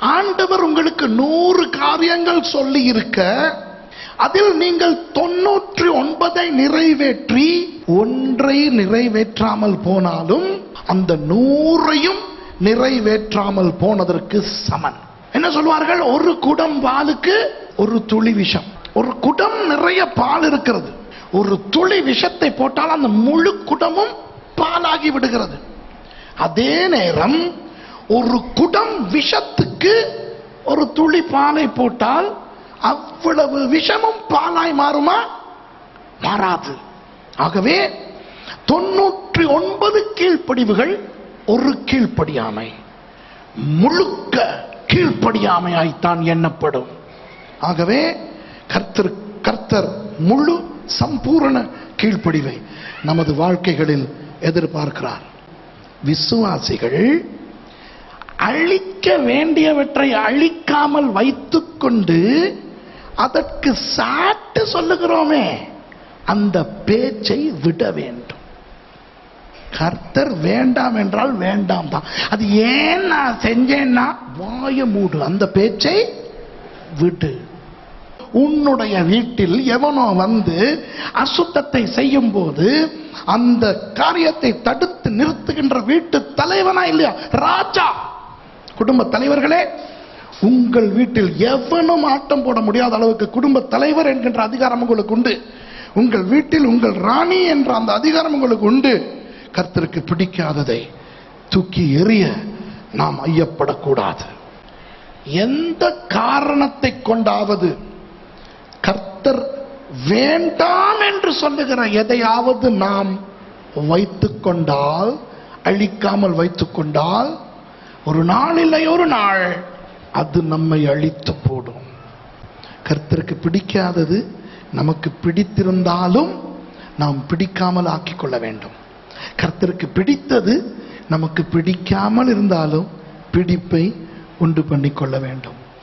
ஆண்டவர் உங்களுக்கு நூறு காரியங்கள் சொல்லி இருக்க அதில் நீங்கள் தொன்னூற்றி ஒன்பதை நிறைவேற்றி ஒன்றை நிறைவேற்றாமல் போனாலும் அந்த நூறையும் நிறைவேற்றாமல் போனதற்கு சமன். என்ன சொல்வார்கள்? ஒரு குடம் பாலுக்கு ஒரு துளி விஷம். ஒரு குடம் நிறைய பால் இருக்கிறது. ஒரு துளி விஷத்தை போட்டால் அந்த முழு குடமும் பாலாகி விடுகிறது. அதே நேரம் ஒரு குடம் விஷத்துக்கு ஒரு துளி பாலை போட்டால் அவ்வளவு விஷமும் பாலாய் மாறுமா? மாறாது. ஆகவே தொன்னூற்றி ஒன்பது கீழ்ப்படிவுகள் ஒரு கீழ்ப்படியாமை. முழுக்க கீழ்ப்படியாமையாய்த்தான் எண்ணப்படும். ஆகவே கர்த்தர் கர்த்தர் முழு சம்பூரண கீழ்ப்படிவை நமது வாழ்க்கைகளில் எதிர்பார்க்கிறார். விசுவாசிகள் அழிக்க வேண்டியவற்றை அழிக்காமல் வைத்துக்கொண்டு அதற்கு சாட்டு சொல்லுகிறோமே அந்த பேச்சை விட வேண்டும். கர்த்தர் வேண்டாம் என்றால் வேண்டாம் தான். அது ஏன் நான் செஞ்சேன்னா வாய மூடு அந்த பேச்சை விடு. உன்னுடைய வீட்டில் எவனோ வந்து அசுத்தத்தை செய்யும் போது அந்த காரியத்தை தடுத்து நிறுத்துகின்ற வீட்டு தலைவனா இல்லையா? ராஜா! குடும்ப தலைவர்களே உங்கள் வீட்டில் எவனும் ஆட்டம் போட முடியாத அளவுக்கு குடும்ப தலைவர் என்கின்ற அதிகாரம் உங்களுக்கு உண்டு. உங்கள் வீட்டில் உங்கள் ராணி என்ற அந்த அதிகாரம் உங்களுக்கு உண்டு. கர்த்தருக்கு பிடிக்காததை தூக்கி எறிய நாம் ஐயப்படக்கூடாது. எந்த காரணத்தை கொண்டாவது கர்த்தர் வேண்டாம் என்று சொல்லுகிற எதையாவது நாம் வைத்துக்கொண்டால் அழிக்காமல் வைத்துக்கொண்டால் கொண்டால் ஒரு நாள் இல்லை ஒரு நாள். அது நம்மை அழித்து போடும். கர்த்தருக்கு பிடிக்காதது நமக்கு பிடித்திருந்தாலும் நாம் பிடிக்காமல் ஆக்கி கொள்ள வேண்டும். கர்த்தருக்கு பிடித்தது நமக்கு பிடிக்காமல் இருந்தாலும் பிடிப்பை உண்டு பண்ணிக்கொள்ள வேண்டும்.